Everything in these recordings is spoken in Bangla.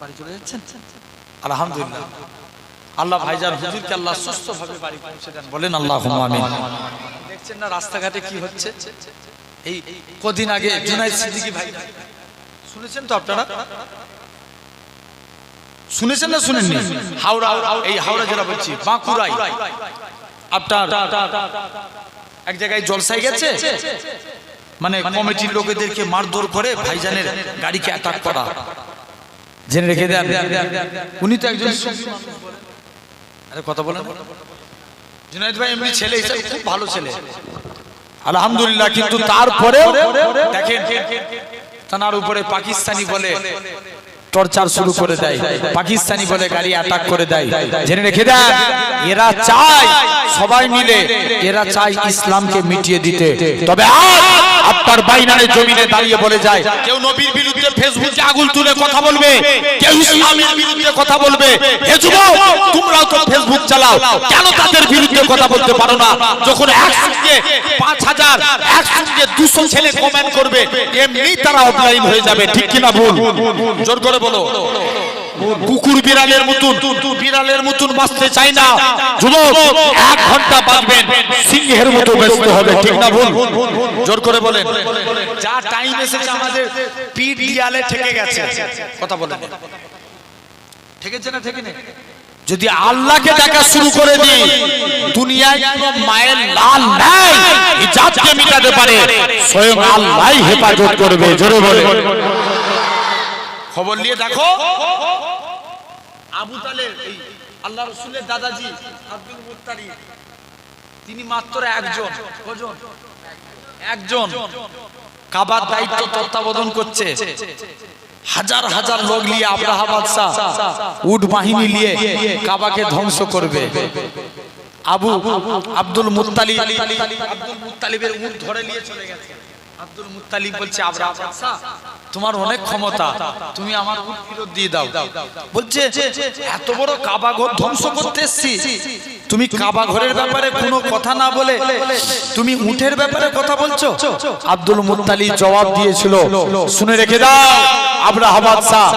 বাড়ি চলে যাচ্ছেন আলহামদুলিল্লাহ। আল্লাহ ভাইজান হুজুরকে আল্লাহ বাড়ি পৌঁছে দেন। বলেন আল্লাহ আমিন। দেখছেন না রাস্তাঘাটে কি হচ্ছে? এই কদিন আগে সিদ্দিকী ভাই। শুনেছেন তো আপনারা? শুনেছেন না শুনেননি? হাওড়া এই হাওড়া জেলা বলছি আপনার এক জায়গায় জলসাই গেছে? মানে কমিটির লোকেদেরকে মারধর করে ভাইজানের গাড়িকে অ্যাটাক করা। জেনে রেখে দেন। উনি তো একজন আরে কথা বলেন জুনাইদ ভাই এমনি ছেলে হিসেবে খুব ভালো ছেলে। আলহামদুলিল্লাহ কিন্তু তারপরে দেখেন থানার উপরে পাকিস্তানি বলে টর্চার শুরু করে দেয়। পাকিস্তানি বলে গাড়ি অ্যাটাক করে দেয়। জেনে রেখে দেন এরা চায় সবাই মিলে এরা চায় ইসলামকে মিটিয়ে দিতে। তবে আজ আপনার বাইনারে জমিনে দাঁড়িয়ে বলে যায় কেউ নবীর বিরুদ্ধে ফেসবুকে আগুন তুলে কথা বলবে কেউ ইসলামের বিরুদ্ধে কথা বলবে। হে যুবক তোমরাও তো ফেসবুক চালাও। কেন তাদের বিরুদ্ধে কথা বলতে পারো না? যখন একসঙ্গে পাঁচ হাজার একসঙ্গে দুশো ছেলে কমেন্ট করবে এমনি তারা অফলাইন হয়ে যাবে। ঠিক কিনা ভুল? জোর করে বলো। কুকুর বিড়ালের মতন বিড়ালের মতন বাঁচতে চাই না। যুবক এক ঘণ্টা বাঁচবেন সিংহের মতো ব্যস্ত হবে ঠিক না ভুল? জোর করে বলেন। যা টাইম এসেছে আমাদের পিঠ দিয়ালে ঠেকে গেছে। কথা বলেন। ঠেকেছে না ঠেকে নেই যদি আল্লাহকে দেখা শুরু করে দিই দুনিয়ায় কোনো মায়ের লাল নাই জাতকে মিটাতে পারে। স্বয়ং আল্লাহ হেফাজত করবে জোরে বলে খবর নিয়ে দেখো। আবু তালেব এই আল্লাহ রসুলের দাদাজি আব্দুল মুত্তালিব তিনি মাত্র একজন। কজন? একজন। কাবার দায়িত্ব তত্ত্বাবধান করছে। হাজার হাজার লোক নিয়ে আব্রাহা বাদশাহ উট বাহিনী নিয়ে কাবাকে ধ্বংস করবে। আবু আব্দুল মুত্তালিব আব্দুল মুত্তালিবের উট ধরে নিয়ে চলে গেছে। আব্দুল মুত্তালিব বলছে আব্রাহা বাদশাহ তোমার অনেক ক্ষমতা তুমি আমার উট ফেরত দিয়ে দাও বলছে এত বড় কাবা ঘর ধ্বংস করতে এসছি তুমি কাবা ঘরের ব্যাপারে কোনো কথা না বলে তুমি উটের ব্যাপারে কথা বলছো আব্দুল জবাব দিয়েছিল শুনে রেখে দাও আব্রাহা বাদশাহ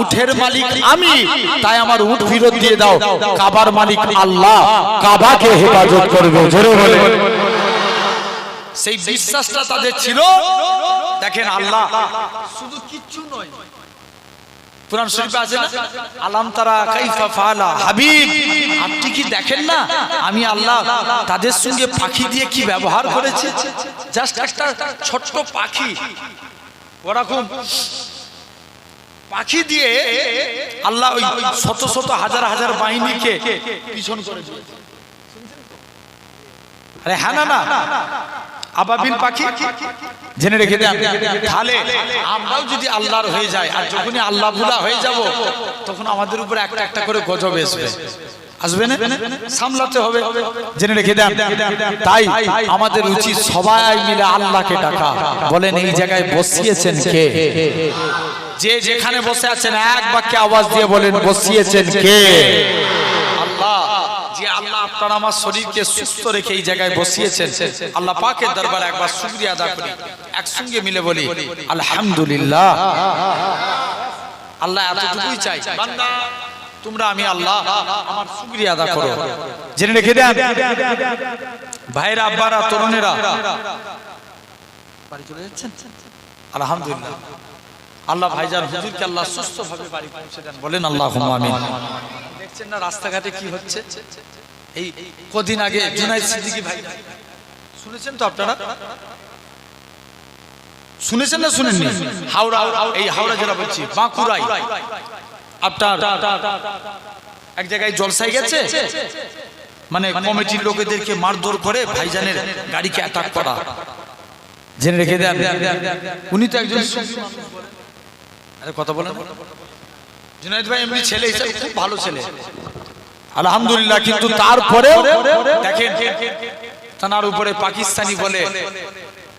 উটের মালিক আমি তাই আমার উট ফেরত দিয়ে দাও কাবার মালিক আল্লাহ কাবাকে হেফাজত করবে জোরে বলে সেই বিশ্বাসটা তাদের ছিল। দেখেন আল্লাহ। শুধু কিচ্ছু নয়। কোরআন শরীফে আছে না? আলাম তারা কাইফা ফালা হাবিব। আপনি কি দেখেন না? আমি আল্লাহ তাদের সঙ্গে পাখি দিয়ে কি ব্যবহার করেছে? জাস্ট একটা ছোট্ট পাখি। ওরকম পাখি দিয়ে আল্লাহ ওই শত শত হাজার হাজার বাহিনীকে পিছন করে আরে হ্যাঁ না না। আবাবিল পাখি জেনে রেখে দেন তাহলে আমরাও যদি আল্লাহর হয়ে যায় আর যখনই আল্লাহ ভুলা হয়ে যাব তখন আমাদের উপর একটা একটা করে গজব আসবে। আসবে না? সামলাতে হবে। জেনে রেখে দেন। তাই আমাদের উচিত সবাই মিলে আল্লাহকে ডাকা। বলেন এই জায়গায় বসিয়েছেন কে? যে যেখানে বসে আছেন এক বাক্যে আওয়াজ দিয়ে বলেন বসিয়েছেন কে? আপনার আমার শরীরকে সুস্থ রেখে এই জায়গায় বসিয়েছেন। আল্লাহ দরবারে একবার শুকরিয়া আদা করি। একসঙ্গে মিলে বলি, আলহামদুলিল্লাহ। আল্লাহ এতটুকুই চাই। তোমরা আমি আল্লাহ আমার আদা করো। জেনে রেখে দেন। ভাইরা, আব্বারা, তরুণেরা। বাড়ি চলে যাচ্ছেন? আলহামদুলিল্লাহ। আল্লাহ ভাইজান হুজুরকে আল্লাহ সুস্থ ভাবে বাড়ি পৌঁছে দেন। বলেন আল্লাহ আমিন। দেখছেন না রাস্তাঘাটে কি হচ্ছে? এই কদিন আগে জুনাইদ সিদ্দিকী ভাই। শুনেছেন তো আপনারা? শুনেছেন না শুনেননি? হাওড়া, এই হাওড়া জেলা বলছি বাঁকুড়াই আপনার এক জায়গায় জলসাই গেছে? মানে কমিটির লোকেদেরকে মারধর করে ভাইজানের গাড়িকে অ্যাটাক করা। জেনে রেখে দেন। উনি তো একজন আরে, কথা বলেন জুনাইদ ভাই, এমনি ছেলে খুব ভালো ছেলে। আলহামদুলিল্লাহ কিন্তু তারপরে দেখেন থানার উপরে পাকিস্তানি বলে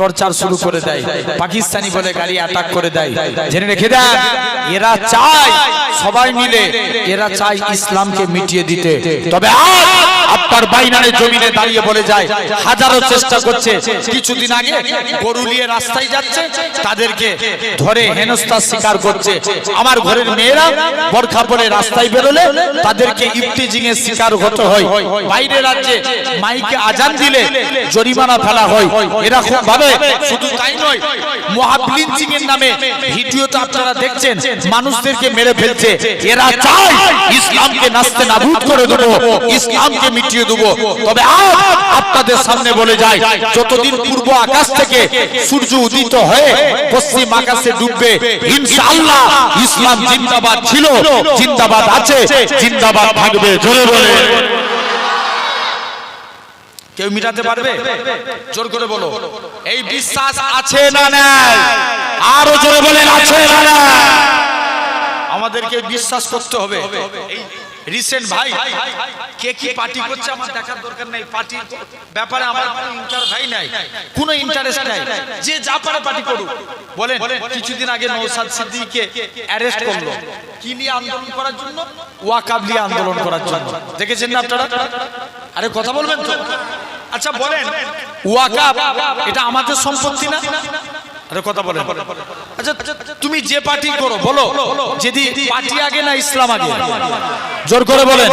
টর্চার শুরু করে দেয়। পাকিস্তানি বলে গাড়ি অ্যাটাক করে দেয়। জেনে রেখে দেন এরা চায় সবাই মিলে এরা চায় ইসলামকে মিটিয়ে দিতে। তবে আজ আপনার বাইনারে জমিনে দাঁড়িয়ে বলে যায় হাজারো চেষ্টা করছে। কিছুদিন আগে গরু নিয়ে রাস্তায় যাচ্ছে তাদেরকে ধরে হেনস্থার শিকার করছে। আমার ঘরের মেয়েরা বরখা পরে রাস্তায় বেরোলে তাদেরকে ইফটিজিং এর শিকার হতে হয়। বাইরে রাজ্যে মাইকে আজান দিলে জরিমানা ফেলা হয়। এরকম ভাবে আপনাদের সামনে বলে যায় যতদিন পূর্ব আকাশ থেকে সূর্য উদিত হয়ে পশ্চিম আকাশে ডুববে ইসলাম জিন্দাবাদ ছিল, জিন্দাবাদ আছে, জিন্দাবাদ থাকবে। জোরে বলে কেউ মিটাতে পারবে? জোর করে বলো। এই বিশ্বাস আছে না নাই? আরও জোরে বলেন, আছে না না আমাদেরকে বিশ্বাস করতে হবে। রিসেন্ট ভাই, কে কি পার্টি করছে আমার দেখার দরকার নাই। পার্টির ব্যাপারে আমার কোনো ইন্টার ভাই নাই। কোনো ইন্টারেস্ট নাই। যে যা পারে পার্টি করুক। বলেন, কিছুদিন আগে নৌসাদ সিদ্দিককে অ্যারেস্ট করল। কি নিয়ে আন্দোলন করার জন্য? ওয়াকাব নিয়ে আন্দোলন করার জন্য। দেখেছেন না আপনারা? আরে কথা বলবেন তো। আচ্ছা বলেন। ওয়াকাব এটা আমাদের সম্পত্তি না? আরে কথা বলেন। আচ্ছা তুমি যে পার্টি করো বলো। যদি পার্টি আগে না ইসলাম আগে? জোর করে বলেন।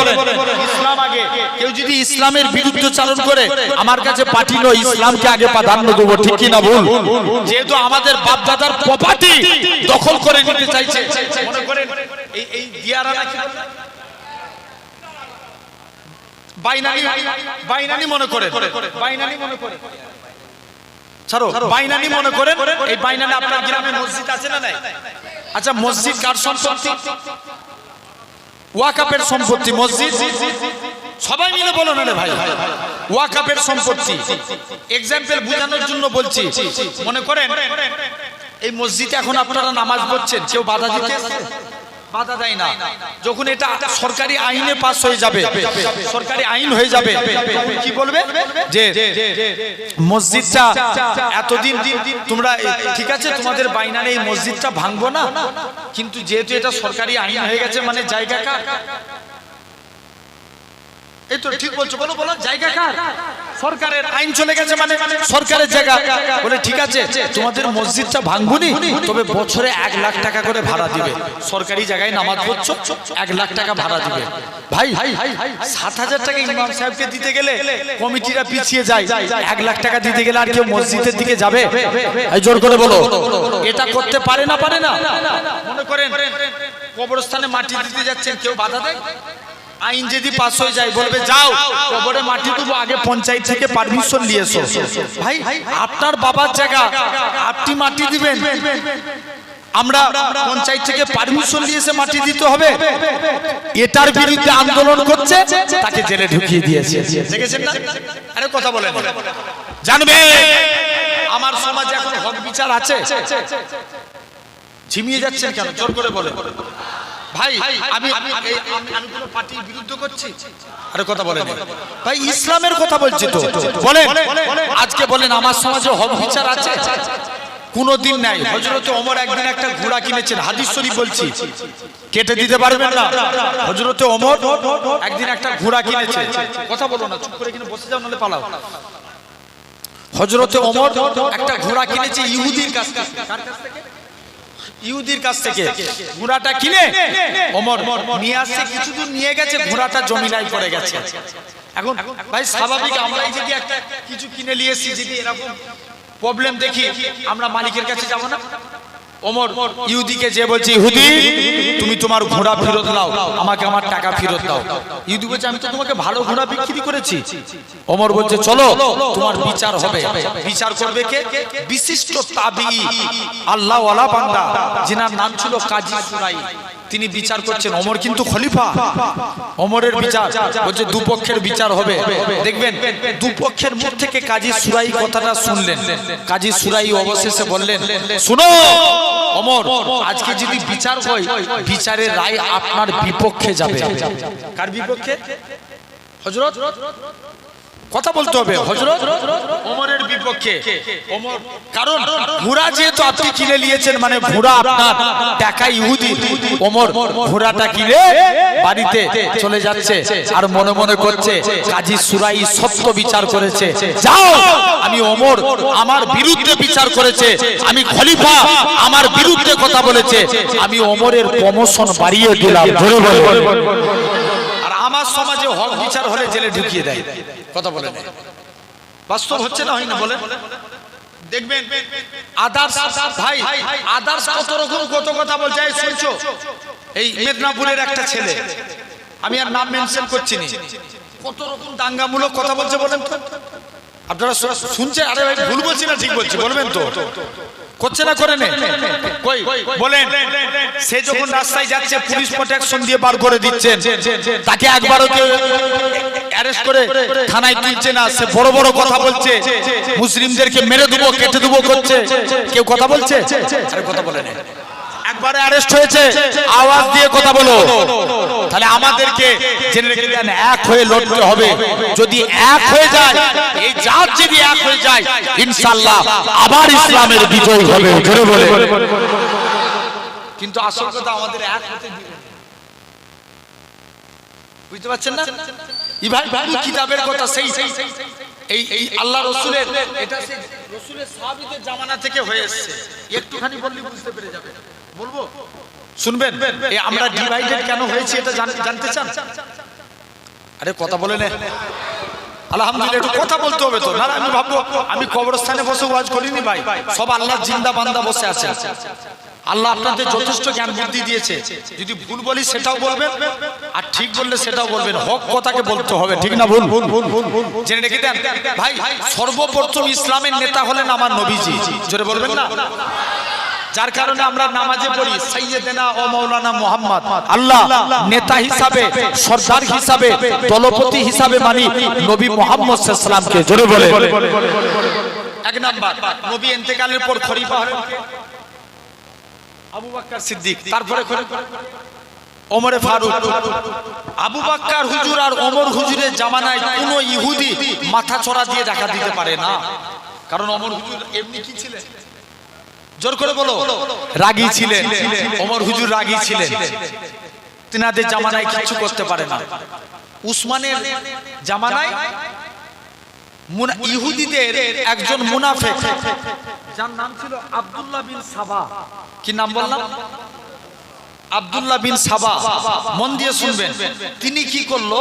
ইসলাম আগে। কেউ যদি ইসলামের বিরুদ্ধে চালন করে আমার কাছে পার্টি নয় ইসলামকে আগে প্রাধান্য দেবো ঠিক কি না ভুল যেহেতু আমাদের বাপ দাদার প্রপার্টি দখল করে নিতে চাইছে। মনে করেন এই এই দিয়ারা নাকি বাইনানি বাইনানি মনে করে বাইনানি মনে করে ছাড়ো বাইনানি মনে করেন। এই বাইনানি আপনার গ্রামে মসজিদ আছে না নাই? আচ্ছা মসজিদ কার সম্পত্তি? ওয়াকাপের সম্পত্তি মসজিদ? সবাই মিলে বলো না রে ভাই। ওয়াকাপের সম্পত্তি। এক্সাম্পল বোঝানোর জন্য বলছি। মনে করেন? এই মসজিদে এখন আপনারা নামাজ পড়ছেন। কেউ বাধা দিতে? যখন এটা সরকারি আইনে পাস হয়ে যাবে, সরকারি আইন হয়ে যাবে কি বলবে? যে মসজিদটা এতদিন তোমরা ঠিক আছে, তোমাদের বাইনারে এই মসজিদটা ভাঙবো না, কিন্তু যেহেতু এটা সরকারি আইন হয়ে গেছে মানে জায়গা কার? এই তো ঠিক বলছো বলো বলো জায়গা কার? সরকারের আইন চলে গেছে মানে সরকারের জায়গা। বলে ঠিক আছে তোমাদের মসজিদটা ভাঙবুনি তবে বছরে এক লাখ টাকা করে ভাড়া দিবে। সরকারি জায়গায় নামাজ পড়ছো এক লাখ টাকা ভাড়া দিবে। ভাই সাত হাজার টাকা ইমাম সাহেবকে দিতে গেলে কমিটিরা পিছিয়ে যায়। এক লাখ টাকা দিতে গেলে আর কেউ মসজিদের দিকে যাবে? জোর করে বলো। এটা করতে পারে না পারে না। মনে করেন কবরস্থানে মাটি দিতে যাচ্ছেন কেউ বাধা দেয়? আইন যদি পাস হয়ে যায়, বলবে, যাও, কবরে মাটি দেবো আগে পঞ্চায়েত থেকে পারমিশন নিয়ে ভাই, আপনার বাবার জায়গা, আপনি মাটি দিবেন। আমরা পঞ্চায়েত থেকে পারমিশন নিয়ে এসে মাটি দিতে হবে। এটার বিরুদ্ধে আন্দোলন করছে, তাকে জেলে ঢুকিয়ে দিয়েছে। দেখেছেন না? আরে কথা বলেন। জানবে? আমার সমাজে এখন হক বিচার আছে। ঝিমিয়ে যাচ্ছেন কেন? জোর করে বলে ভাই আমি আমি এই- আমি আমি কোনো পার্টির বিরুদ্ধে করছি। আরে কথা বলেন ভাই ইসলামের কথা বলছি তো। বলেন। আজকে বলেন আমার সমাজে বিচার আছে? কোনো দিন নাই। হজরত ওমর একদিন একটা ঘোড়া কিনেছেন। হাদিস শরীফ বলছি। কেটে দিতে পারবেন না। হজরত ওমর একদিন একটা ঘোড়া কিনেছে। কথা বলো না চুপ করে কিনে বসে যাও নাহলে পালাও। হজরতে ওমর একটা ঘোড়া কিনেছে ইহুদির কাছ থেকে কার কাছ থেকে। ইহুদির কাছ থেকে। ঘোড়াটা কিনে? ওমর নিয়ে আসছে কিছু দূর নিয়ে গেছে ঘোড়াটা জমিনায় পড়ে গেছে। এখন ভাই স্বাভাবিক আমরা যদি একটা কিছু কিনে নিয়ে এসেছি যদি এরকম প্রবলেম দেখি আমরা মালিকের কাছে যাব না? ওমর, ইহুদিকে যে বলছে, ইহুদি, তুমি তোমার ঘোড়া ফেরত দাও, আমাকে আমার টাকা ফেরত দাও। ইহুদি বলছে, আমি তোমাকে ভালো বলছে, চলো, তোমার বিচার হবে। বিশিষ্ট তাবি বান্দা, যিনার নাম ছিল কাজী তিনি বিচার করছেন, ওমর কিন্তু খলিফা। ওমরের বিচার, বলছে, দুপক্ষের বিচার হবে। দেখবেন, দুপক্ষের মুখ থেকে কাজী সুরাই কথাটা শুনলেন। কাজী সুরাই অবশেষে বললেন, শুনো ওমর আজকে যদি বিচার হয় বিচারের রায় আপনার বিপক্ষে যাবে। কার বিপক্ষে? হজরত কথা বলতে হবে। হজরত? ওমরের বিপক্ষে। ওমর। কারণ ঘোড়া যেহেতু আপনি কিনে নিয়েছেন মানে ঘোড়া আপনার। টাকা ইহুদি ওমর ঘোড়াটা কিনে বাড়িতে চলে যাচ্ছে। আর মনে মনে করছে কাজী সুরাই সত্য বিচার করেছে। যাও! আমি ওমর আমার বিরুদ্ধে বিচার করেছে। আমি খলিফা আমার বিরুদ্ধে কথা বলেছে। আমি ওমরের প্রমোশন বাড়িয়ে দিলাম। আর আমার সমাজে হক বিচার হলে জেলে ঢুকিয়ে দেয়। কথা বলে বাস্তব হচ্ছে না হয় না বলে? দেখবেন, আদার্স ভাই, আদার্স কত রকম কত কথা বলছে শুনছো? এই মেদিনীপুরের একটা ছেলে, আমি আর নাম মেনশন করছি না। কত রকম দাঙ্গামূলক কথা বলছে বলেন তো? আপনারা শুনছে, আরে ভাই, ভুল বলছি না, ঠিক বলছি, বলবেন তো। করছে না করে নে? সে যখন রাস্তায় যাচ্ছে, পুলিশ প্রোটেকশন দিয়ে করে তাকে একবারও কেউ অ্যারেস্ট করে থানায় না। সে বড় বড় বলছে। মুসলিমদেরকে মেরে দেবো, কেটে দেবো করছে। কেউ কথা বলছে? কথা বলে না। একবারে অ্যারেস্ট হয়েছে, আওয়াজ দিয়ে কথা বলো। তাহলে আমাদেরকে জেনে রেখে এক হয়ে লড়তে হবে। যদি এক হয়ে যায়, এই জাত যদি এক হয়ে যায়, ইনশাআল্লাহ আবার ইসলামের বিজয় হবে। জোরে বলে। কিন্তু আসল কথা আমাদের এক হতে দিবে বুঝতে পারছেন না? ই ভাই ভাই কিতাবের কথা সেই সেই এই এই আল্লাহ রসুলের এটা সেই রসুলের সাহাবীদের জামানা থেকে হয়ে এসেছে। একটুখানি বললে বুঝতে পেরে যাবে। বলব? শুনবেন আমরা ডিভাইডেড কেন হয়েছে এটা জান- জানতে চান? আরে কথা বলে নে। আলহামদুলিল্লাহ, একটু কথা বলতে হবে তো। আমি ভাববো, আমি কবরস্থানে বসে ওয়াজ করিনি ভাই। সব আল্লাহ জিন্দা বান্দা বসে আছে আল্লাহ আপনাদের যথেষ্ট জ্ঞান বুদ্ধি দিয়েছে। যদি ভুল বলি সেটাও বলবেন, আর ঠিক বললে সেটাও বলবেন। হক কথাকে বলতে হবে, ঠিক না ভুল ভুল ভুল ভুল ভুল? জেনে রেখে দেন। ভাই, সর্বপ্রথম ইসলামের নেতা হলেন আমার নবীজি। জোরে বলবেন না? যার কারণে আমরা নামাজে পড়ি। সাইয়েদেনা ও মাওলানা মুহাম্মদ। আল্লাহ নেতা হিসাবে সর্দার হিসাবে দলপতি হিসাবে মানি নবী মুহাম্মদ সাল্লাল্লাহু কে জোরে বলে। এক নাম্বার নবী ইন্তেকালের পর খলিফা হলেন আবু বকর সিদ্দিক। তারপরে ওমরে ফারুক। আবু বাক্কার হুজুর আর ওমর হুজুরের জামানায় কোন ইহুদি মাথা চড়া দিয়ে দেখা দিতে পারে না। কারণ ওমর হুজুর এমনি কি ছিলেন? জোর করে বলো। রাগী ছিলেন। ওমর হুজুর রাগী ছিলেন। তিনাদের জামানায় কিছু করতে পারে না। উসমানের জামানায় মুনা- ইহুদিদের একজন মুনাফেক। যার নাম ছিল আব্দুল্লাহ বিন সাবা। কি নাম বললাম? আব্দুল্লাহ বিন সাবা। মন দিয়ে শুনবেন। তিনি কি করল?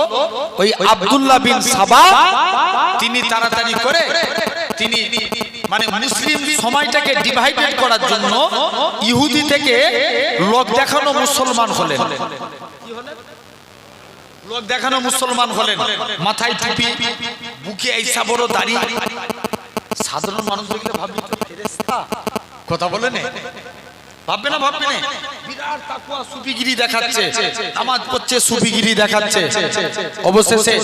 ওই আব্দুল্লাহ বিন সাবা তিনি তাড়াতাড়ি করে তিনি মানে মুসলিম সময়টাকে ডিভাইডেড করার জন্য ইহুদি থেকে লোক দেখানো মুসলমান হলেন। লোক দেখানো মুসলমান হলেন। মাথায় টুপি বুকে এইসা বড় দাঁড়িয়ে সাধারণ মানুষ দেখলে ভাবি কথা বলেন ভাববে না ভাববে না। বিরাট তাকুয়া সুফিগিরি দেখাচ্ছে। নামাজ পড়ছে সুফিগিরি দেখাচ্ছে। অবশেষে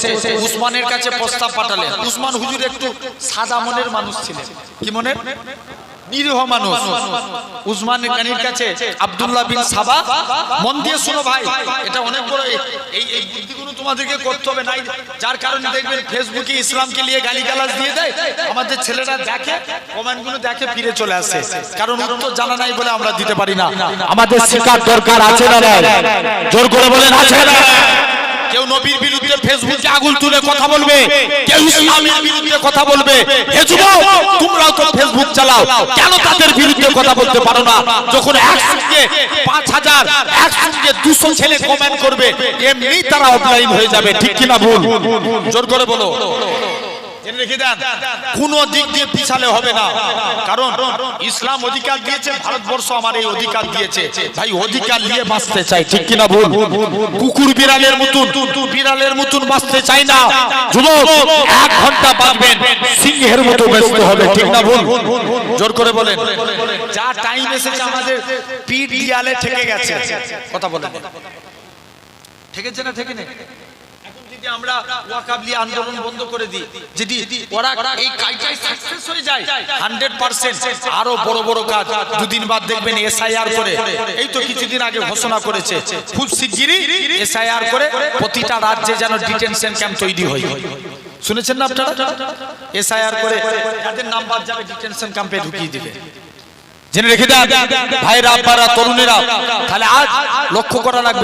উসমানের কাছে প্রস্তাব পাঠালেন। উসমান হুজুর একটু সাদা মনের মানুষ ছিলেন। কি মনের? নিরীহ মানুষ। উসমান গানির কাছে আব্দুল্লাহ বিন সাবা। মন দিয়ে শুনো ভাই, এটা অনেক বড় এই এই বুদ্ধিগুলো তোমাদেরকে করতে হবে। নাই, যার কারণে দেখবেন ফেসবুকে ইসলামকে নিয়ে গালিগালাজ দিয়ে দেয়। আমাদের ছেলেরা দেখে কমেন্টগুলো দেখে ফিরে চলে আসে। কারণ উত্তর জানা নাই বলে আমরা দিতে পারি না। আমাদের শেখার দরকার আছে না জোর করে বলেন, আছে না কেউ নবীর বিরুদ্ধে ফেসবুকে আগুন তুলে কথা বলবে, কেউ ইসলামের বিরুদ্ধে কথা বলবে। হে যুবক, তোমরাও তো ফেসবুক চালাও। কেন তাদের বিরুদ্ধে কথা বলতে পারো না? যখন একসঙ্গে পাঁচ হাজার একসঙ্গে দুশো ছেলে কমেন্ট করবে, এমনি তারা অফলাইন হয়ে যাবে। ঠিক কিনা ভুল? জোর করে বলো। কোন দিক দিয়ে পিছালে হবে না। কারণ ইসলাম অধিকার দিয়েছে ভারতবর্ষ আমার এই অধিকার দিয়েছে। ভাই অধিকার নিয়ে বাঁচতে চাই ঠিক কিনা ভুল? কুকুর বিড়ালের মতন বিড়ালের মতন বাঁচতে চাই না। যুবক এক ঘণ্টা বাঁচবেন। সিংহের মতো ব্যস্ত হবে ঠিক না ভুল? জোর করে বলেন। যা টাইম এসেছে আমাদের পিঠ দিয়ালে ঠেকে গেছে। কথা বলেন। ঠেকেছে না ঠেকে নেই যদি আমরা ওয়াকাবলি আন্দোলন বন্ধ করে দিই যদি ওরা এই কাজটাই সাকসেস হয়ে যায় হান্ড্রেড আরও বড় বড় কাজ। দুদিন বাদ দেখবেন এসআইআর করে, এই তো কিছুদিন আগে ঘোষণা করেছে, খুব শিগগিরই এসআইআর করে প্রতিটা রাজ্যে যেন ডিটেনশন ক্যাম্প তৈরি হয়। শুনেছেন না আপনারা? এসআইআর করে যাদের নাম বাদ যাবে ডিটেনশন ক্যাম্পে ঢুকিয়ে দিবে। জেনে রেখে দেন, ভাইরা, আব্বারা, তরুণেরা, তাহলে আজ লক্ষ্য করা লাগবে